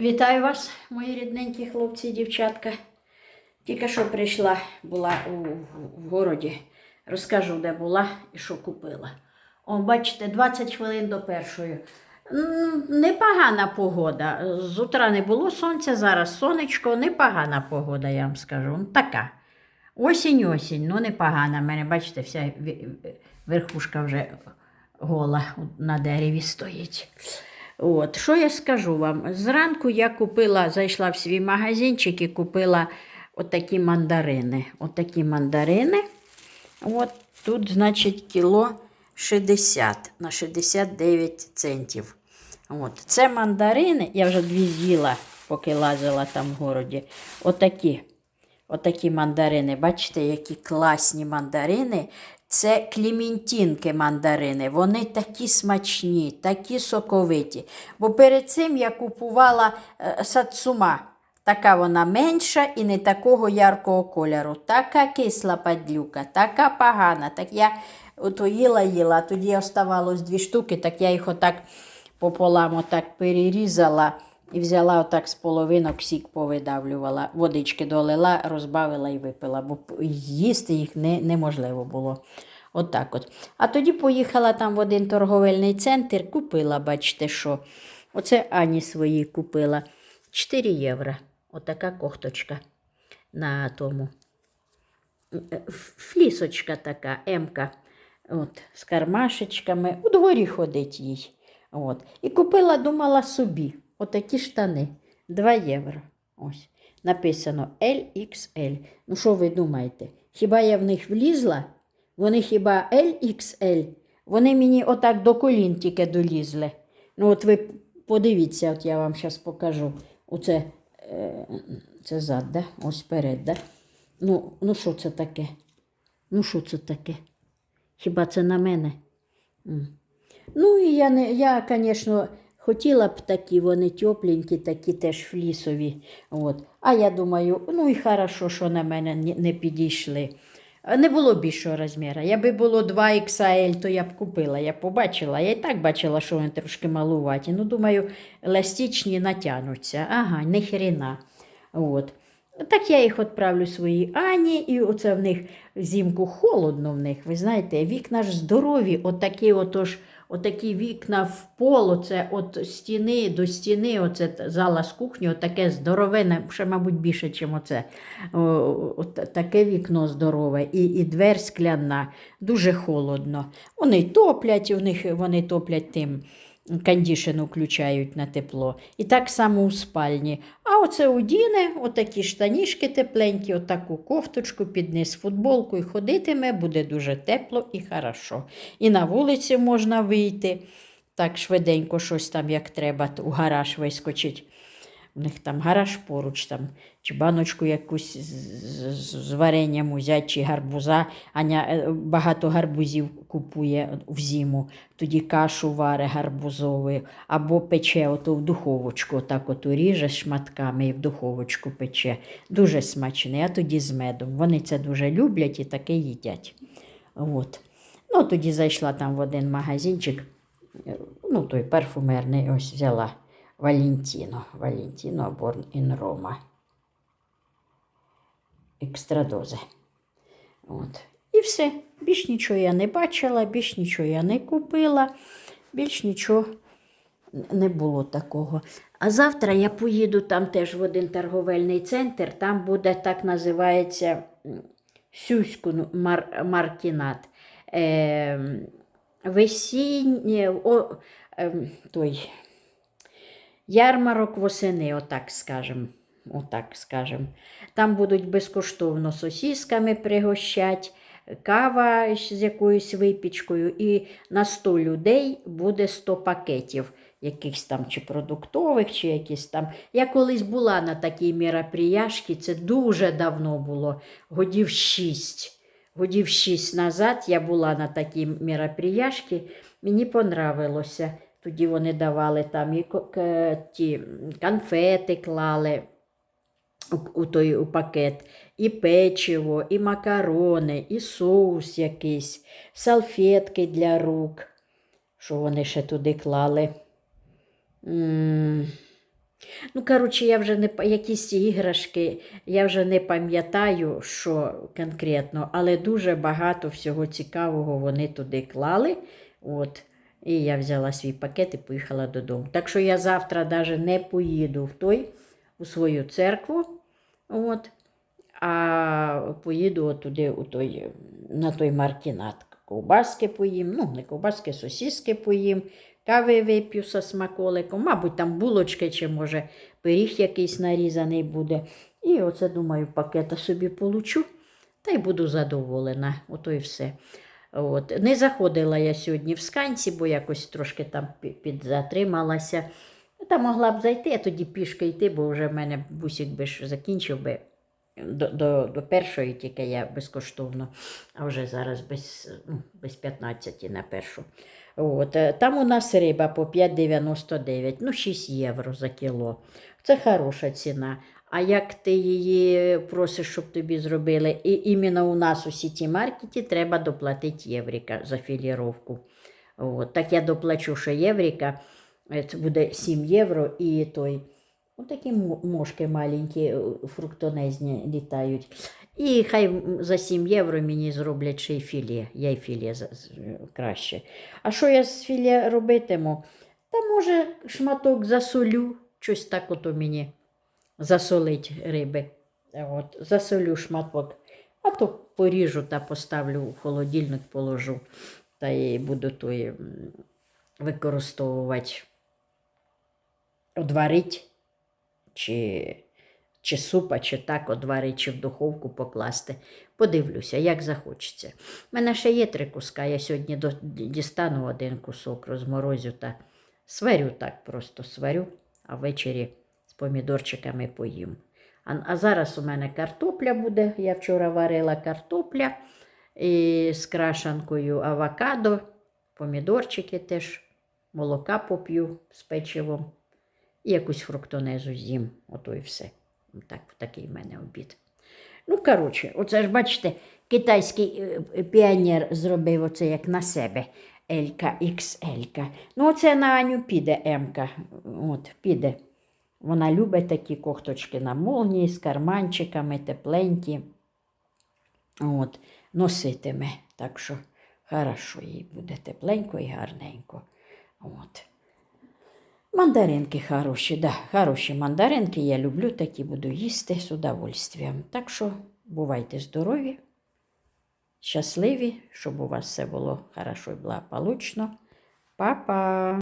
Вітаю вас, мої рідненькі хлопці і дівчатка. Тільки що прийшла, була у, в городі. Розкажу, де була і що купила. О, бачите, 20 хвилин до першої. Непогана погода. З утра не було сонця, зараз сонечко, непогана погода, я вам скажу. Така. Осінь, осінь, ну непогана. У мене, бачите, вся верхушка вже гола на дереві стоїть. От, що я скажу вам? Зранку я купила, зайшла в свій магазинчик і купила отакі мандарини. Отакі мандарини. От тут, значить, кіло 60 на 69 центів. От. Це мандарини, я вже дві з'їла, поки лазила там в городі. Отакі. Отакі мандарини. Бачите, які класні мандарини. Це кліментінки мандарини. Вони такі смачні, такі соковиті. Бо перед цим я купувала е, сацума. Така вона менша і не такого яркого кольору. Така кисла падлюка, така погана. Так я ото їла, їла, тоді оставалось дві штуки, так я їх отак пополам отак перерізала і взяла отак з половинок сік повидавлювала, водички долила, розбавила і випила, бо їсти їх не, неможливо було. Отак от. А тоді поїхала там в один торговельний центр, купила, бачите, що. Оце Ані свої купила. 4 євро. Отака кохточка на тому. Флісочка така, емка. От, з кармашечками. У дворі ходить їй. От. І купила, думала собі, отакі штани. 2 євро. Ось. Написано LXL. Ну, що ви думаєте? Хіба я в них влізла? Вони хіба LXL? Вони мені отак до колін тільки долізли. Ну, от ви подивіться, от я вам зараз покажу. Оце е, це зад, да? ось перед, да? Ну, ну що це таке? Ну, що це таке? Хіба це на мене? Ну, і я, не, я, звісно, хотіла б такі, вони тепленькі, такі теж флісові. От. А я думаю, ну і хорошо, що на мене не- підійшли. Не було більшого розміру. Якби було 2 XL, то я б купила. Я побачила. Я і так бачила, що вони трошки малуваті. Ну, думаю, еластичні натягнуться. Ага, не. От. Так я їх відправлю своїй Ані, і оце в них взимку холодно в них. Ви знаєте, вікна ж здорові, отакі отож, отакі вікна в поло, це от стіни до стіни, оце зала з кухні, отаке здоровене, ще, мабуть, більше, ніж оце. От таке вікно здорове, і, і двер скляна, дуже холодно. Вони топлять, у них вони топлять тим. Кондішн включають на тепло. І так само у спальні. А оце Діне, отакі штанішки тепленькі, отаку кофточку, під футболку і ходитиме, буде дуже тепло і хорошо. І на вулиці можна вийти. Так швиденько щось там, як треба, у гараж вискочить. У них там гараж поруч, там, чи баночку якусь з, з, з варенням взяти, чи гарбуза. Аня е, багато гарбузів купує в зиму, тоді кашу варе гарбузову, або пече ото в духовочку, отак от ріже шматками і в духовочку пече. Дуже смачне, а тоді з медом. Вони це дуже люблять і таке їдять. От. Ну, тоді зайшла там в один магазинчик, е, ну, той парфумерний, ось взяла Валентіно. Валентіно Born in Roma. Екстрадози. От. І все. Більш нічого я не бачила, більш нічого я не купила, більш нічого не було такого. А завтра я поїду там теж в один торговельний центр, там буде так називається Сюську мар, Маркінат. Е, весіннє, о, е, той, ярмарок восени, отак скажем. Отак скажем. Там будуть безкоштовно сосісками пригощать, кава з якоюсь випічкою, і на 100 людей буде 100 пакетів, якихось там чи продуктових, чи якісь там. Я колись була на такій мероприяшці, це дуже давно було, годів 6. Годів 6 назад я була на такій мероприяшці, мені понравилося. Тоді вони давали там і ті конфети клали у, той у пакет, і печиво, і макарони, і соус якийсь, салфетки для рук. Що вони ще туди клали? М, Ну, коротше, я вже не якісь іграшки, я вже не пам'ятаю, що конкретно, але дуже багато всього цікавого вони туди клали. От. І я взяла свій пакет і поїхала додому. Так що я завтра навіть не поїду в той, у свою церкву. От, а поїду от туди, у той, на той маркінат. Ковбаски поїм, ну, не ковбаски, сосиски поїм, кави вип'ю со смаколиком, мабуть, там булочки чи, може, пиріг якийсь нарізаний буде. І оце, думаю, пакета собі получу, та й буду задоволена. Ото і все. От. Не заходила я сьогодні в сканці, бо якось трошки там підзатрималася. Та могла б зайти, а тоді пішки йти, бо вже в мене бусик би ж закінчив би до, до, до першої, тільки я безкоштовно, а вже зараз без, ну, без 15 на першу. От. Там у нас риба по 5,99, ну 6 євро за кіло. Це хороша ціна. А як ти її просиш, щоб тобі зробили, і іменно у нас у сіті маркеті треба доплатити єврика за філіровку. От. Так я доплачу, що єврика, е, це буде 7 євро і той. Отакі мо- мошки маленькі, е, фруктонезні літають. І хай за 7 євро мені зроблять ще й філе. Я й філе краще. А що я з філе робитиму? Та може шматок засолю, щось так ото мені засолить риби. От, засолю шматок. А то поріжу та поставлю в холодильник, положу. Та і буду той м, використовувати, одварить, чи, чи супа, чи так одварить, чи в духовку покласти. Подивлюся, як захочеться. У мене ще є три куска. Я сьогодні дістану один кусок, розморозю та сварю так, просто сварю, а ввечері помідорчиками поїм. А, а зараз у мене картопля буде. Я вчора варила картопля і з крашанкою авокадо, помідорчики теж, молока поп'ю з печивом і якусь фруктонезу з'їм. Ото і все. Так, такий в мене обід. Ну, коротше, оце ж бачите, китайський е, е, піонер зробив оце як на себе. Елька, XL. Ну, оце на Аню піде Емка. От, піде. Вона любить такі кохточки на молнії з карманчиками, тепленькі. От, носитиме. Так що хорошо їй буде тепленько і гарненько. От. Мандаринки хороші, да, хороші мандаринки. Я люблю такі, буду їсти з удовольствием. Так що бувайте здорові, щасливі, щоб у вас все було хорошо і благополучно. Па-па!